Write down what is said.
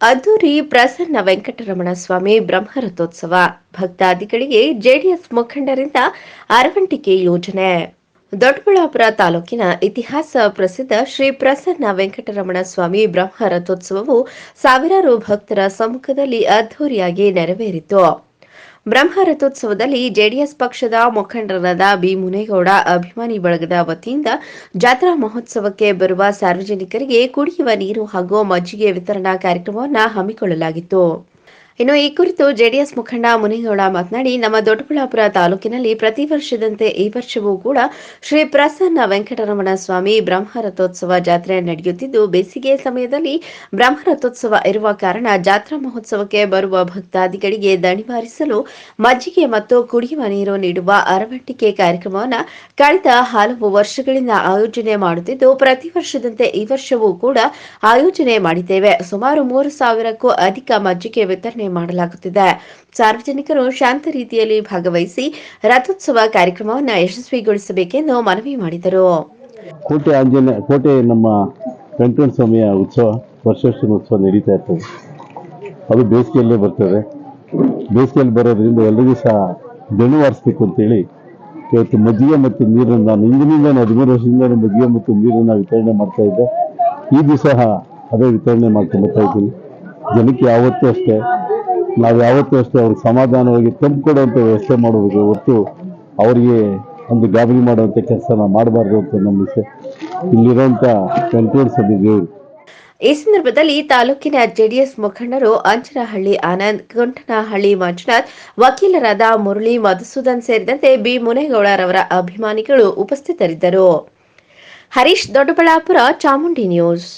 ಅದ್ದೂರಿ ಪ್ರಸನ್ನ ವೆಂಕಟರಮಣ ಸ್ವಾಮಿ ಬ್ರಹ್ಮರಥೋತ್ಸವ. ಭಕ್ತಾದಿಗಳಿಗೆ ಜೆಡಿಎಸ್ ಮುಖಂಡರಿಂದ ಅರವಂಟಿಕೆ ಯೋಜನೆ. ದೊಡ್ಡಬಳ್ಳಾಪುರ ತಾಲೂಕಿನ ಇತಿಹಾಸ ಪ್ರಸಿದ್ಧ ಶ್ರೀ ಪ್ರಸನ್ನ ವೆಂಕಟರಮಣ ಸ್ವಾಮಿ ಬ್ರಹ್ಮ ರಥೋತ್ಸವವು ಸಾವಿರಾರು ಭಕ್ತರ ಸಮ್ಮುಖದಲ್ಲಿ ಅದ್ದೂರಿಯಾಗಿ ನೆರವೇರಿತು. ಬ್ರಹ್ಮ ರಥೋತ್ಸವದಲ್ಲಿ ಜೆಡಿಎಸ್ ಪಕ್ಷದ ಮುಖಂಡರಾದ ಬಿ ಮುನೇಗೌಡ, ಅಭಿಮಾನಿ ಬಳಗದ ವತಿಯಿಂದ ಜಾತ್ರಾ ಮಹೋತ್ಸವಕ್ಕೆ ಬರುವ ಸಾರ್ವಜನಿಕರಿಗೆ ಕುಡಿಯುವ ನೀರು ಹಾಗೂ ಮಜ್ಜಿಗೆ ವಿತರಣಾ ಕಾರ್ಯಕ್ರಮವನ್ನು ಹಮ್ಮಿಕೊಳ್ಳಲಾಗಿತ್ತು. ಇನ್ನು ಈ ಕುರಿತು ಜೆಡಿಎಸ್ ಮುಖಂಡ ಮುನಿಗೌಡ ಮಾತನಾಡಿ, ನಮ್ಮ ದೊಡ್ಡಬಳ್ಳಾಪುರ ತಾಲೂಕಿನಲ್ಲಿ ಪ್ರತಿ ವರ್ಷದಂತೆ ಈ ವರ್ಷವೂ ಕೂಡ ಶ್ರೀ ಪ್ರಸನ್ನ ವೆಂಕಟರಮಣ ಸ್ವಾಮಿ ಬ್ರಹ್ಮರಥೋತ್ಸವ ಜಾತ್ರೆ ನಡೆಯುತ್ತಿದ್ದು ಬೇಸಿಗೆ ಸಮಯದಲ್ಲಿ ಬ್ರಹ್ಮರಥೋತ್ಸವ ಇರುವ ಕಾರಣ ಜಾತ್ರಾ ಮಹೋತ್ಸವಕ್ಕೆ ಬರುವ ಭಕ್ತಾದಿಗಳಿಗೆ ದಣಿವಾರಿಸಲು ಮಜ್ಜಿಗೆ ಮತ್ತು ಕುಡಿಯುವ ನೀರು ನೀಡುವ ಅರವಂಟಿಕೆ ಕಾರ್ಯಕ್ರಮವನ್ನು ಕಳೆದ ಹಲವು ವರ್ಷಗಳಿಂದ ಆಯೋಜನೆ ಮಾಡುತ್ತಿದ್ದು, ಪ್ರತಿ ವರ್ಷದಂತೆ ಈ ವರ್ಷವೂ ಕೂಡ ಆಯೋಜನೆ ಮಾಡಿದ್ದೇವೆ. ಸುಮಾರು ಮೂರು ಸಾವಿರಕ್ಕೂ ಅಧಿಕ ಮಜ್ಜಿಗೆ ವಿತರಣೆ ಮಾಡಲಾಗುತ್ತಿದೆ. ಸಾರ್ವಜನಿಕರು ಶಾಂತ ರೀತಿಯಲ್ಲಿ ಭಾಗವಹಿಸಿ ರಥೋತ್ಸವ ಕಾರ್ಯಕ್ರಮವನ್ನು ಯಶಸ್ವಿಗೊಳಿಸಬೇಕೆಂದು ಮನವಿ ಮಾಡಿದರು. ಕೋಟೆ ಆಂಜನೇಯ ಕೋಟೆ ನಮ್ಮ ವೆಂಕಟ ಸ್ವಾಮಿಯ ಉತ್ಸವ ವರ್ಷೋತ್ಸವ ಉತ್ಸವ ನಡೀತಾ ಇರ್ತದೆ. ಅದು ಬೇಸಿಗೆಯಲ್ಲೇ ಬರ್ತದೆ. ಬೇಸಿಗೆಯಲ್ಲಿ ಬರೋದ್ರಿಂದ ಎಲ್ಲರಿಗೂ ಸಹ ದಣಿವಾರಿಸ್ಬೇಕು ಅಂತೇಳಿ ಇವತ್ತು ಮಜ್ಜಿಗೆ ಮತ್ತು ನೀರನ್ನು ನಾನು ಇಂದಿನಿಂದ ಹದಿಮೂರು ವರ್ಷದಿಂದ ಮಜ್ಜಿಗೆ ಮತ್ತು ನೀರನ್ನು ವಿತರಣೆ ಮಾಡ್ತಾ ಇದ್ದೆ. ಈ ದಿವಸ ಅದೇ ವಿತರಣೆ ಬರ್ತಾ ಇದ್ದೀನಿ. ಜನಕ್ಕೆ ಯಾವತ್ತೂ ಅಷ್ಟೇ ನಾವು ಯಾವತ್ತೂ ಅಷ್ಟೇ ಅವ್ರಿಗೆ ಸಮಾಧಾನವಾಗಿ ತಂಪು ಕೊಡುವಂಥ ವ್ಯವಸ್ಥೆ ಮಾಡೋದಕ್ಕೆ ಹೊರತು ಅವರಿಗೆ ಒಂದು ಗಾಬರಿ ಮಾಡುವಂಥ ಕೆಲಸನ ಮಾಡಬಾರ್ದು ಅಂತ ನಂಬಿಕೆ ಇಲ್ಲಿರುವಂಥ ವೆಂಕಟೇಶ್ವರ ಈ ಸಂದರ್ಭದಲ್ಲಿ ತಾಲೂಕಿನ ಜೆಡಿಎಸ್ ಮುಖಂಡರು ಅಂಚನಹಳ್ಳಿ ಆನಂದ್ ಗುಂಟನಹಳ್ಳಿ ಮಂಜುನಾಥ್, ವಕೀಲರಾದ ಮುರಳಿ ಮಧುಸೂದನ್ ಸೇರಿದಂತೆ ಬಿ. ಮುನೇಗೌಡರವರ ಅಭಿಮಾನಿಗಳು ಉಪಸ್ಥಿತರಿದ್ದರು. ಹರೀಶ್, ದೊಡ್ಡಬಳ್ಳಾಪುರ, ಚಾಮುಂಡಿ ನ್ಯೂಸ್.